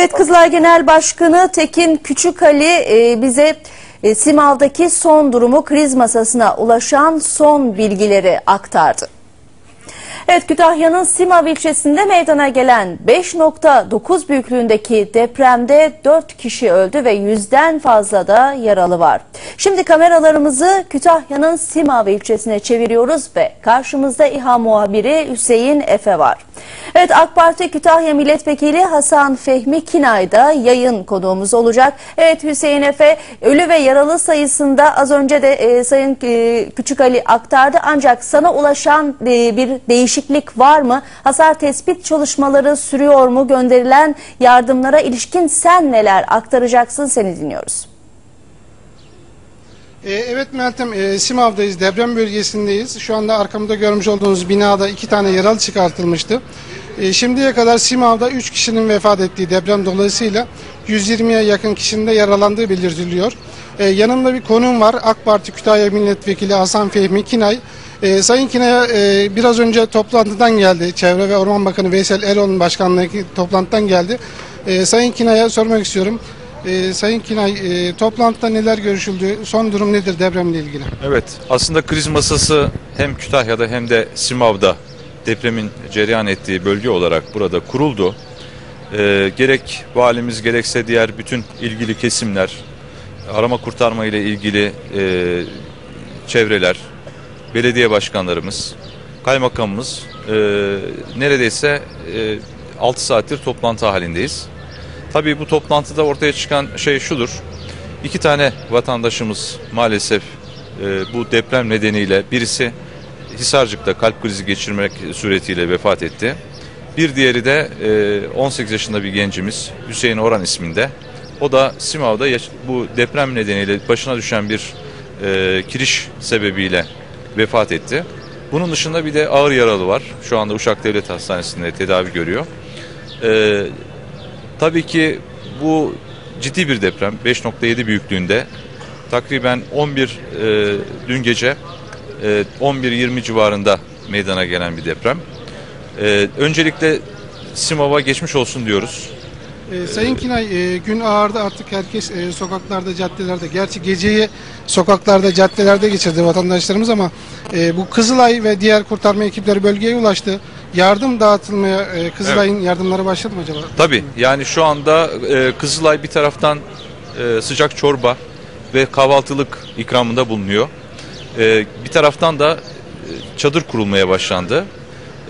Evet Kızılay Genel Başkanı Tekin Küçükali e, bize e, Simav'daki son durumu kriz masasına ulaşan son bilgileri aktardı. Evet Kütahya'nın Simav ilçesinde meydana gelen 5.9 büyüklüğündeki depremde 4 kişi öldü ve yüzden fazla da yaralı var. Şimdi kameralarımızı Kütahya'nın Simav ilçesine çeviriyoruz ve karşımızda İHA muhabiri Hüseyin Efe var. Evet AK Parti Kütahya Milletvekili Hasan Fehmi Kinay da yayın konuğumuz olacak. Evet Hüseyin Efe ölü ve yaralı sayısında az önce de e, Sayın e, Küçük Ali aktardı ancak sana ulaşan e, bir değişiklik var mı? Hasar tespit çalışmaları sürüyor mu? Gönderilen yardımlara ilişkin sen neler aktaracaksın seni dinliyoruz. E, Evet Meltem, e, Simav'dayız, deprem bölgesindeyiz. Şu anda arkamda görmüş olduğunuz binada iki tane yaralı çıkartılmıştı. E, Şimdiye kadar Simav'da 3 kişinin vefat ettiği deprem dolayısıyla 120'ye yakın kişinin de yaralandığı belirtiliyor. Yanımda bir konuğum var, AK Parti Kütahya Milletvekili Hasan Fehmi Kinay. E, Sayın Kinay'a e, biraz önce toplantıdan geldi. Çevre ve Orman Bakanı Veysel Eroğlu'nun başkanlığındaki toplantıdan geldi. E, Sayın Kinay'a sormak istiyorum. E, Sayın Kinay, e, toplantıda neler görüşüldü? Son durum nedir depremle ilgili? Evet, aslında kriz masası hem Kütahya'da hem de Simav'da depremin cereyan ettiği bölge olarak burada kuruldu. Ee, gerek valimiz gerekse diğer bütün ilgili kesimler, arama kurtarma ile ilgili e, çevreler, belediye başkanlarımız, kaymakamımız e, neredeyse e, 6 saattir toplantı halindeyiz. Tabii bu toplantıda ortaya çıkan şey şudur. İki tane vatandaşımız maalesef e, bu deprem nedeniyle birisi Hisarcık'ta kalp krizi geçirmek suretiyle vefat etti. Bir diğeri de e, 18 yaşında bir gencimiz Hüseyin Oran isminde. O da Simav'da bu deprem nedeniyle başına düşen bir e, kiriş sebebiyle vefat etti. Bunun dışında bir de ağır yaralı var. Şu anda Uşak Devlet Hastanesi'nde tedavi görüyor. E, Tabii ki bu ciddi bir deprem 5.7 büyüklüğünde takriben 11 e, dün gece e, 11-20 civarında meydana gelen bir deprem. E, öncelikle Simav'a geçmiş olsun diyoruz. E, Sayın Kinay, e, gün ağardı artık herkes e, sokaklarda, caddelerde. Gerçi geceyi sokaklarda, caddelerde geçirdi vatandaşlarımız ama e, bu Kızılay ve diğer kurtarma ekipleri bölgeye ulaştı. Yardım dağıtılmaya e, Kızılay'ın yardımları başladı mı acaba? Tabii yani şu anda e, Kızılay bir taraftan e, sıcak çorba ve kahvaltılık ikramında bulunuyor. E, bir taraftan da e, çadır kurulmaya başlandı.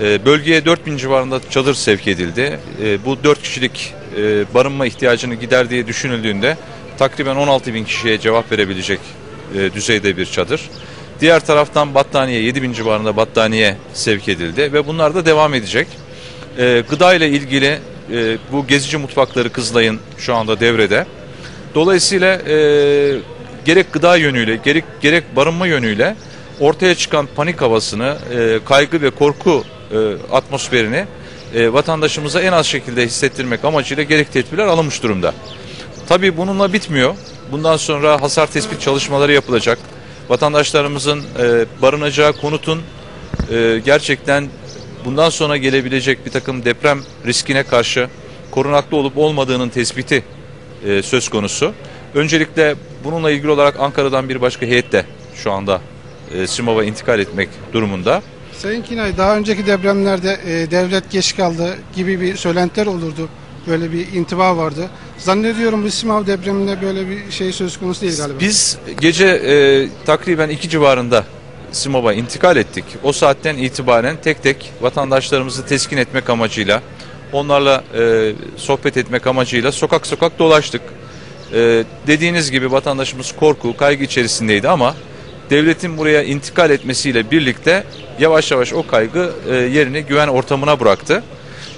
E, bölgeye 4000 civarında çadır sevk edildi. E, bu 4 kişilik e, barınma ihtiyacını giderdiği düşünüldüğünde takriben 16 bin kişiye cevap verebilecek e, düzeyde bir çadır. Diğer taraftan battaniye 7 bin civarında battaniye sevk edildi ve bunlar da devam edecek. E, gıda ile ilgili e, bu gezici mutfakları Kızılay'ın şu anda devrede. Dolayısıyla e, gerek gıda yönüyle gerek, gerek barınma yönüyle ortaya çıkan panik havasını, e, kaygı ve korku e, atmosferini e, vatandaşımıza en az şekilde hissettirmek amacıyla gerek tedbirler alınmış durumda. Tabii bununla bitmiyor. Bundan sonra hasar tespit çalışmaları yapılacak. Vatandaşlarımızın e, barınacağı konutun e, gerçekten bundan sonra gelebilecek bir takım deprem riskine karşı korunaklı olup olmadığının tespiti e, söz konusu. Öncelikle bununla ilgili olarak Ankara'dan bir başka heyet de şu anda e, Simav'a intikal etmek durumunda. Sayın Kinay, daha önceki depremlerde e, devlet geç kaldı gibi bir söylentiler olurdu. Böyle bir intiba vardı. Zannediyorum bu Simav depreminde böyle bir şey söz konusu değil galiba. Biz gece e, takriben iki civarında Simav'a intikal ettik. O saatten itibaren tek tek vatandaşlarımızı teskin etmek amacıyla, onlarla e, sohbet etmek amacıyla sokak sokak dolaştık. E, dediğiniz gibi vatandaşımız korku, kaygı içerisindeydi ama devletin buraya intikal etmesiyle birlikte yavaş yavaş o kaygı e, yerini güven ortamına bıraktı.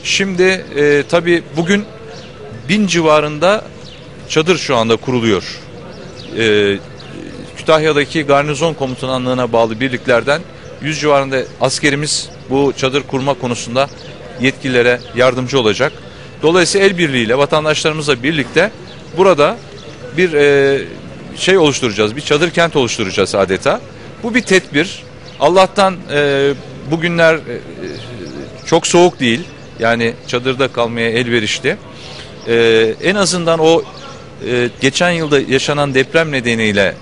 Şimdi e, tabii bugün bin civarında çadır şu anda kuruluyor. E, Kütahya'daki garnizon komutanlığına bağlı birliklerden 100 civarında askerimiz bu çadır kurma konusunda yetkililere yardımcı olacak. Dolayısıyla el birliğiyle vatandaşlarımızla birlikte burada bir e, şey oluşturacağız, bir çadır kent oluşturacağız adeta. Bu bir tedbir. Allah'tan e, bugünler e, çok soğuk değil. Yani çadırda kalmaya elverişli. e, en azından o e, geçen yılda yaşanan deprem nedeniyle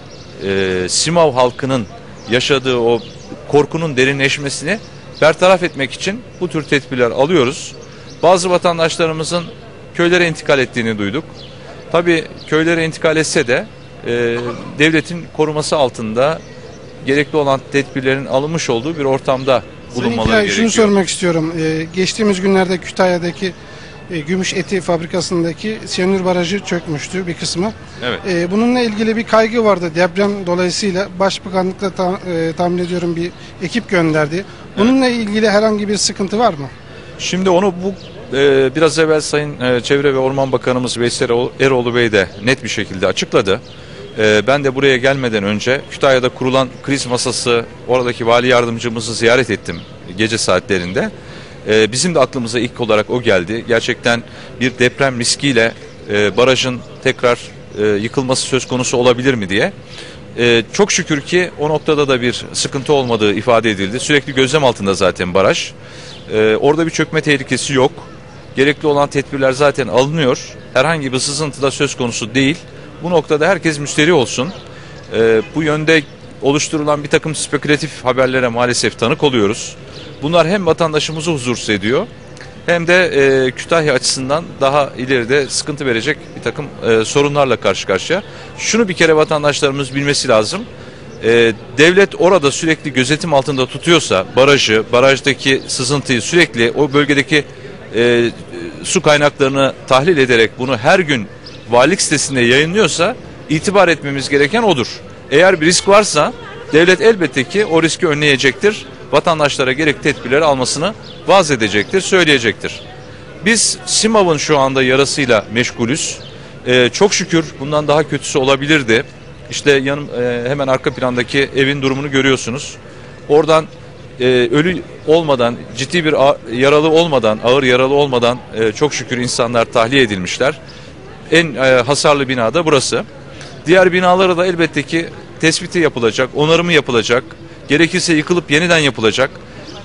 e, Simav halkının yaşadığı o korkunun derinleşmesini bertaraf etmek için bu tür tedbirler alıyoruz. Bazı vatandaşlarımızın köylere intikal ettiğini duyduk. Tabii köylere intikal etse de e, devletin koruması altında gerekli olan tedbirlerin alınmış olduğu bir ortamda Sayın bulunmaları Kiray, gerekiyor. şunu sormak istiyorum. Ee, geçtiğimiz günlerde Kütahya'daki e, gümüş eti fabrikasındaki siyanür barajı çökmüştü bir kısmı. Evet. Ee, bununla ilgili bir kaygı vardı deprem dolayısıyla Başbakanlıkla ta- e, tahmin ediyorum bir ekip gönderdi. Bununla ilgili herhangi bir sıkıntı var mı? Şimdi onu bu e, biraz evvel Sayın e, Çevre ve Orman Bakanımız Veysel Eroğlu Bey de net bir şekilde açıkladı. E, ben de buraya gelmeden önce Kütahya'da kurulan kriz masası oradaki vali yardımcımızı ziyaret ettim gece saatlerinde. E, bizim de aklımıza ilk olarak o geldi. Gerçekten bir deprem riskiyle e, barajın tekrar e, yıkılması söz konusu olabilir mi diye. Ee, çok şükür ki o noktada da bir sıkıntı olmadığı ifade edildi. Sürekli gözlem altında zaten baraj. Ee, orada bir çökme tehlikesi yok. Gerekli olan tedbirler zaten alınıyor. Herhangi bir sızıntı da söz konusu değil. Bu noktada herkes müşteri olsun. Ee, bu yönde oluşturulan bir takım spekülatif haberlere maalesef tanık oluyoruz. Bunlar hem vatandaşımızı huzursuz ediyor hem de e, Kütahya açısından daha ileride sıkıntı verecek bir takım e, sorunlarla karşı karşıya. Şunu bir kere vatandaşlarımız bilmesi lazım. E, devlet orada sürekli gözetim altında tutuyorsa barajı, barajdaki sızıntıyı sürekli o bölgedeki e, su kaynaklarını tahlil ederek bunu her gün valilik sitesinde yayınlıyorsa itibar etmemiz gereken odur. Eğer bir risk varsa devlet elbette ki o riski önleyecektir. Vatandaşlara gerekli tedbirleri almasını vaz edecektir, söyleyecektir. Biz Simav'ın şu anda yarasıyla meşgulüz. Ee, çok şükür bundan daha kötüsü olabilirdi. İşte yanım e, hemen arka plandaki evin durumunu görüyorsunuz. Oradan e, ölü olmadan, ciddi bir yaralı olmadan, ağır yaralı olmadan e, çok şükür insanlar tahliye edilmişler. En e, hasarlı bina da burası. Diğer binalara da elbette ki tespiti yapılacak, onarımı yapılacak, gerekirse yıkılıp yeniden yapılacak.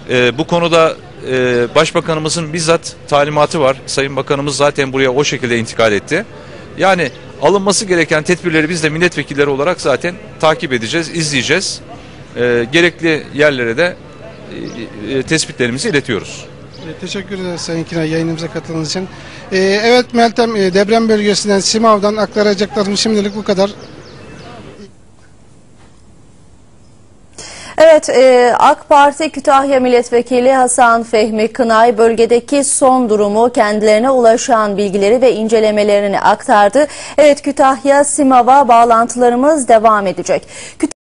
E, bu konuda e, Başbakanımızın bizzat talimatı var. Sayın Bakanımız zaten buraya o şekilde intikal etti. Yani alınması gereken tedbirleri biz de milletvekilleri olarak zaten takip edeceğiz, izleyeceğiz. E, gerekli yerlere de e, e, tespitlerimizi iletiyoruz. E, Teşekkür ederiz Sayın Kiray yayınımıza katıldığınız için. E, evet Meltem e, deprem bölgesinden Simav'dan aktaracaklarım şimdilik bu kadar. Evet, e, AK Parti Kütahya Milletvekili Hasan Fehmi Kınay bölgedeki son durumu kendilerine ulaşan bilgileri ve incelemelerini aktardı. Evet, Kütahya Simav'a bağlantılarımız devam edecek. Kütahya